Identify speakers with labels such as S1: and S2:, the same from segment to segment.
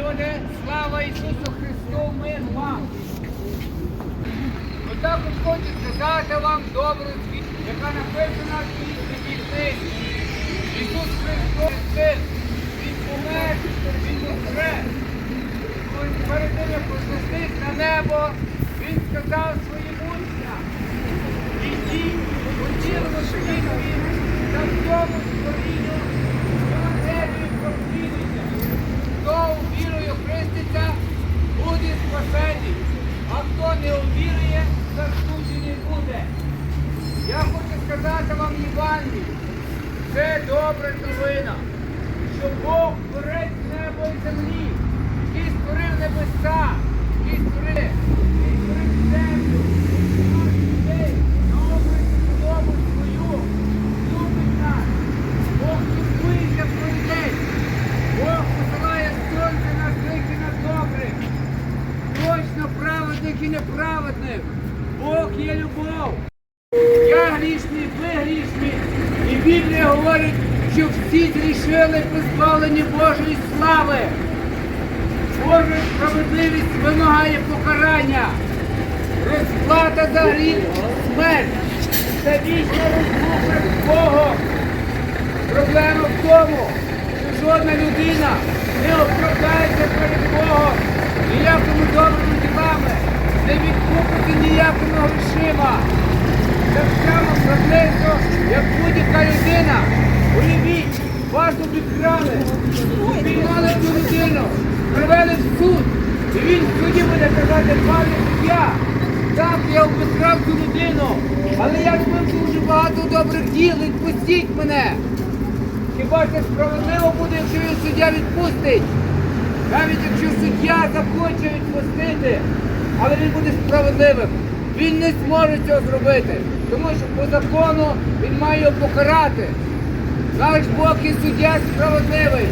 S1: люди, слава Ісусу Христу, мир вам. Отак от хочу сказати вам добру звіт, яка написана в цій книзі. Ісус Христос Син, Він помер, Він. Ось Перед тим, як на небо, Він сказав своїм учням, ідіть, поділимо світові та всьому створінню, Євангелію проповідуйте. Хто вірою хреститься, буде спасений, а хто не увірує, засуджений буде. Я хочу сказати вам Євангелію, це добра новина, що Бог творить небо і землі, який створив небеса, який створив, який створив землю, створив людей, на образ і подобу свою, любить нас. Бог турбується про людей. Бог посилає сонце на злих і на добрих. Точно праведник і неправедник. Бог є любов. Я грішний, ви грішні. І Біблія говорить, що всі зрішили позбавлені Божої слави. Божа справедливість вимагає покарання. Розплата за гріх смерть. Це вічна розлука з. Проблема в тому, що жодна людина не оправдається перед Богом ніякими добрими ділами, не відкупити ніякими грошима. Так само приблизно, як будь-яка людина. Уявіть, вас обікрали, обіймали цю людину, привели в суд. І він суді буде казати, пане суддя, так, я обікрав цю людину, але я зробив дуже багато добрих діл, відпустіть мене. Хіба це справедливо буде, якщо його суддя відпустить? Навіть якщо суддя захоче відпустити, але він буде справедливим. Він не зможе цього зробити, тому що по закону він має його покарати. Наш Бог і суддя справедливий.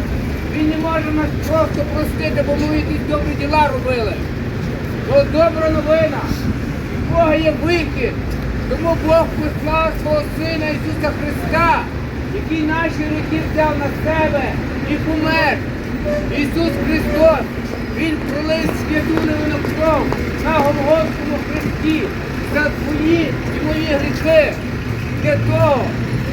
S1: Він не може нас просто простити, бо ми якісь добрі діла робили. То добра новина. У Бога є вихід. Тому Бог послав свого Сина Ісуса Христа, який наші гріхи взяв на себе і помер. Ісус Христос, Він пролив святу невину кров на Голгофському хресті за твої і мої гріхи. Для того,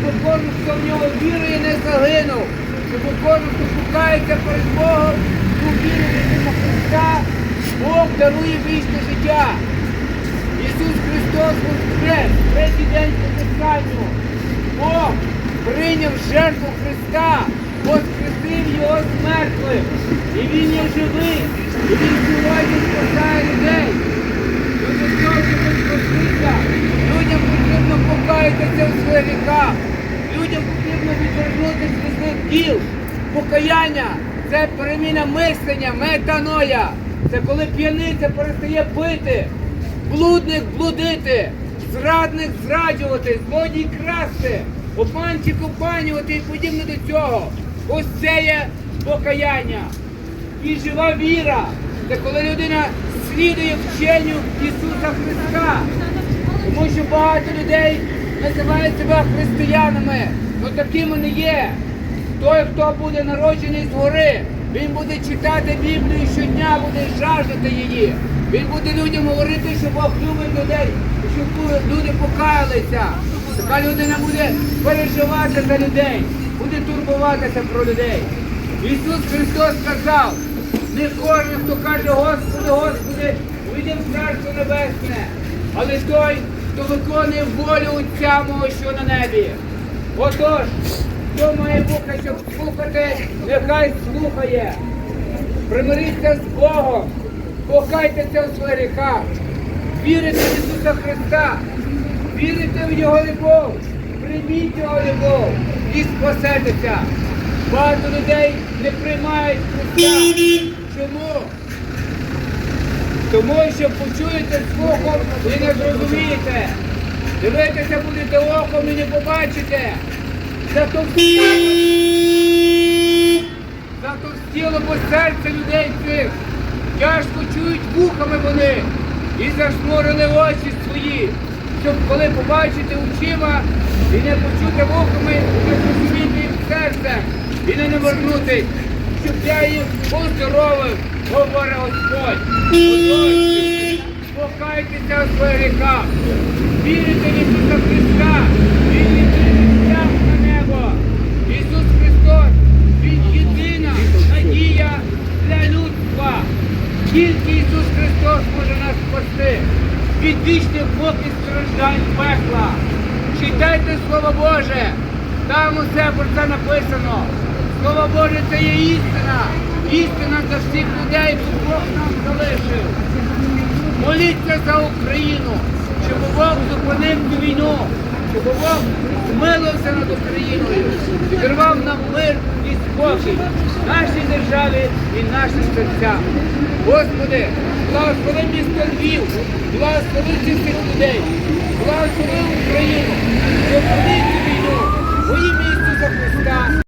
S1: щоб кожен, хто в нього вірує, не загинув, щоб кожен, хто шукається перед Богом, увірив в Ісуса Христа, Бог дарує вічне життя. Ісус Христос воскрес, третій день Писанню. Бог прийняв жертву Христа, воскресив його з мертвих. І Він є живий, і Він сьогодні спасає людей. Люди зовсім спастися. Людям потрібно покаятися у своїх гріхах. Людям потрібно відвернутися від злих діл. Покаяння це переміна мислення, метаноя. Це коли п'яниця перестає пити, блудник блудити, зрадник зраджувати, злодій красти, обманчик обманювати і подібне до цього. Ось це є покаяння. І жива віра. Це коли людина слідує вченню Ісуса Христа. Тому що багато людей називають себе християнами, але такими не є. Той, хто буде народжений згори, він буде читати Біблію щодня, буде жаждати її. Він буде людям говорити, що Бог любить людей, щоб люди покаялися. Така людина буде переживати за людей, буде турбуватися про людей. Ісус Христос сказав, не кожен, хто каже, Господи, Господи, увійде в Царство Небесне, але той, хто виконує волю Отця мого, що на небі. Отож, хто має вуха, щоб слухати, нехай слухає. Примиріться з Богом, покайтеся у своїх гріхах, вірите в Ісуса Христа, вірите в Його любов, прийміть Його любов і спасетеся. Багато людей не приймають Христа. Чому? Тому що почуєте слухом і не зрозумієте. Дивитися будете оком і не побачите. Затовстіло, бо серце людей цих. Тяжко чують вухами вони і зашмурили очі свої, щоб коли побачити очима і не почути вухами, не зрозуміти їм серцем, і не навернутись, щоб я їх поздоровив, говорить Господь. Покайтеся у своїх гріхах, вірите в Ісуса Христа, Він єдиний шлях на небо. Ісус Христос, Він єдина надія для людства. Тільки Ісус Христос може нас спасти від вічних і страждань пекла. Читайте Слово Боже, там усе про це написано. Слово Боже це є істина. Істина для всіх людей, яку Бог нам залишив. Моліться за Україну, щоб Бог зупинив цю війну, щоб Бог змилився над Україною, відірвав нам мир і спокій нашій державі і в наших серцях. Господи, благослови місто Львів, благослови цих людей, благослови Україну, зупини війну, во ім'я Христа.